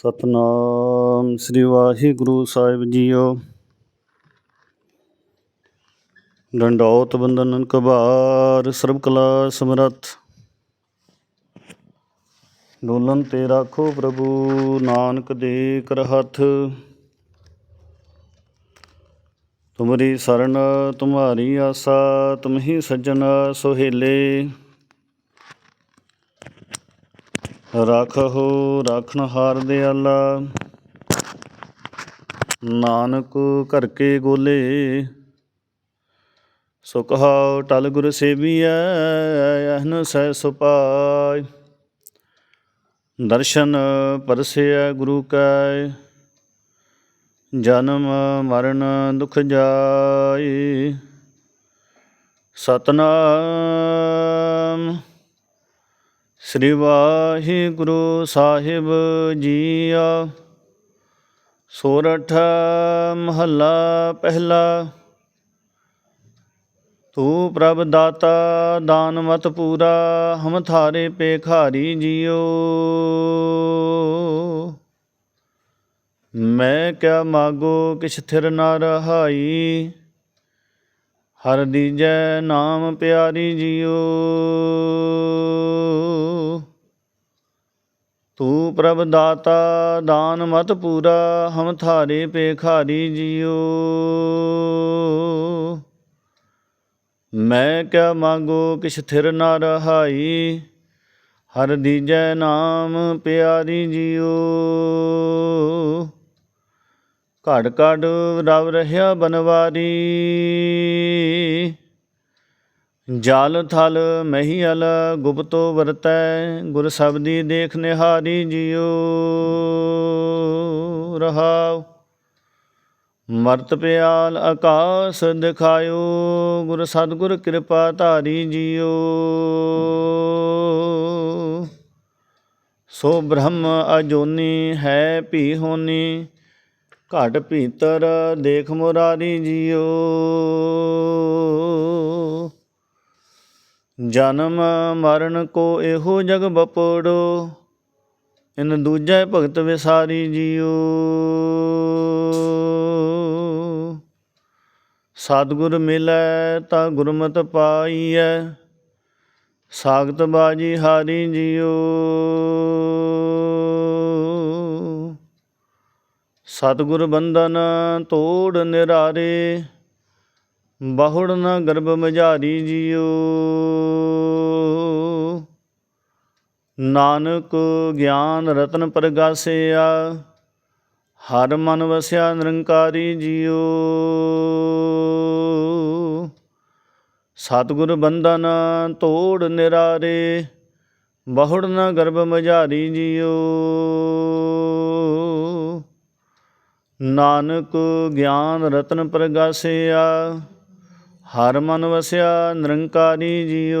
ਸਤਨਾਮ ਸ੍ਰੀ ਵਾਹਿਗੁਰੂ ਸਾਹਿਬ ਜੀਓ। ਡੰਡੌਤ ਬੰਦਨ ਕਬਾਰ ਸਰਬ ਕਲਾ ਸਮਰੱਥ। ਡੋਲਨ ਤੇ ਰਾਖੋ ਪ੍ਰਭੂ, ਨਾਨਕ ਦੇ ਕਰ ਹੱਥ। ਤੁਮਰੀ ਸਰਨ, ਤੁਮਾਰੀ ਆਸਾ ਤੁਮਹੀ ਸੱਜਣ ਸੁਹੇਲੇ। ਰਾਖਹੁ ਰਾਖਣ ਹਾਰ ਦਿਆਲਾ ਨਾਨਕ ਘਰ ਕੇ ਗੋਲੇ ਸੁਖਾਉ ਟਲ ਗੁਰ ਸੇਵੀਐ, ਅਹਨ ਸਹਿ ਸੁਪਾਇ। ਦਰਸ਼ਨ ਪਰਸਿਐ ਗੁਰੂ ਕੈ, ਜਨਮ ਮਰਨ ਦੁਖ ਜਾਈ ਸਤਨਾਮ ਸ੍ਰੀ ਵਾਹਿਗੁਰੂ ਸਾਹਿਬ ਜੀਆ। ਸੋਰਠ ਮਹੱਲਾ ਪਹਿਲਾ। ਤੂੰ ਪ੍ਰਭ ਦਾਤਾ ਦਾਨ ਮਤ ਪੂਰਾ, ਹਮ ਥਾਰੇ ਪੇਖਾਰੀ ਜੀਓ। ਮੈਂ ਕਿਆ ਮਾਗੋ ਕਿਛ ਥਿਰ ਨਾ ਰਹਾਈ, ਹਰ ਦੀਜੈ ਨਾਮ ਪਿਆਰੀ ਜੀਓ। ਤੂੰ ਪ੍ਰਭ ਦਾਤਾ ਦਾਨ ਮਤ ਪੂਰਾ, ਹਮ ਥਾਰੇ ਪੇਖਾਰੀ ਜੀਓ। ਮੈਂ ਕਿਆ ਮਾਗੋ ਕਿਛ ਥਿਰ ਨਾ ਰਹਾਈ, ਹਰ ਦੀਜੈ ਨਾਮ ਪਿਆਰੀ ਜੀਓ। ਘੜ ਘੜ ਰਵ ਰਹਿਆ ਬਨਵਾਰੀ। ਜਲ ਥਲ ਮਹੀਲ ਗੁਪਤੋ ਵਰਤੈ, ਗੁਰ ਸਬਦੀ ਦੇਖ ਨਿਹਾਰੀ ਜਿਉ ਰਹਾਉ। ਮਰਤ ਪਿਆਲ ਆਕਾਸ ਦਿਖਾਇਓ, ਗੁਰ ਸਤਗੁਰ ਕਿਰਪਾ ਧਾਰੀ ਜਿਉ। ਸੋ ਬ੍ਰਹਮ ਅਜੋਨੀ ਹੈ ਭੀ ਹੋਨੀ, ਘਟ ਭੀਤਰ ਦੇਖ ਮੁਰਾਰੀ ਜਿਉ। ਜਨਮ ਮਰਨ ਕੋ ਇਹੋ ਜਗ ਬਪੋੜੋ, ਇਨ ਦੂਜੈ ਭਗਤ ਵਿਸਾਰੀ ਜਿਉ ਸਤਿਗੁਰ ਮਿਲੈ ਤਾ ਗੁਰਮਤਿ ਪਾਈਐ, ਸਾਗਤ ਬਾਜੀ ਹਾਰੀ ਜਿਉ ਸਤਿਗੁਰ ਬੰਦਨ ਤੋੜ ਨਿਰਾਰੇ, ਬਹੁੜ ਨ ਗਰਭ ਮਝਾਰੀ ਜਿਉ ਨਾਨਕ ਗਿਆਨ ਰਤਨ ਪ੍ਰਗਾਸਿਆ, ਹਰ ਮਨ ਵਸਿਆ ਨਿਰੰਕਾਰੀ ਜਿਉ ਸਤਿਗੁਰ ਬੰਦਨ ਤੋੜ ਨਿਰਾਰੇ, ਬਹੁੜ ਨ ਗਰਭ ਮਝਾਰੀ ਜਿਉ ਨਾਨਕ ਗਿਆਨ ਰਤਨ ਪ੍ਰਗਾਸਿਆ, ਹਰ ਮਨ ਵਸਿਆ ਨਿਰੰਕਾਰੀ ਜਿਉ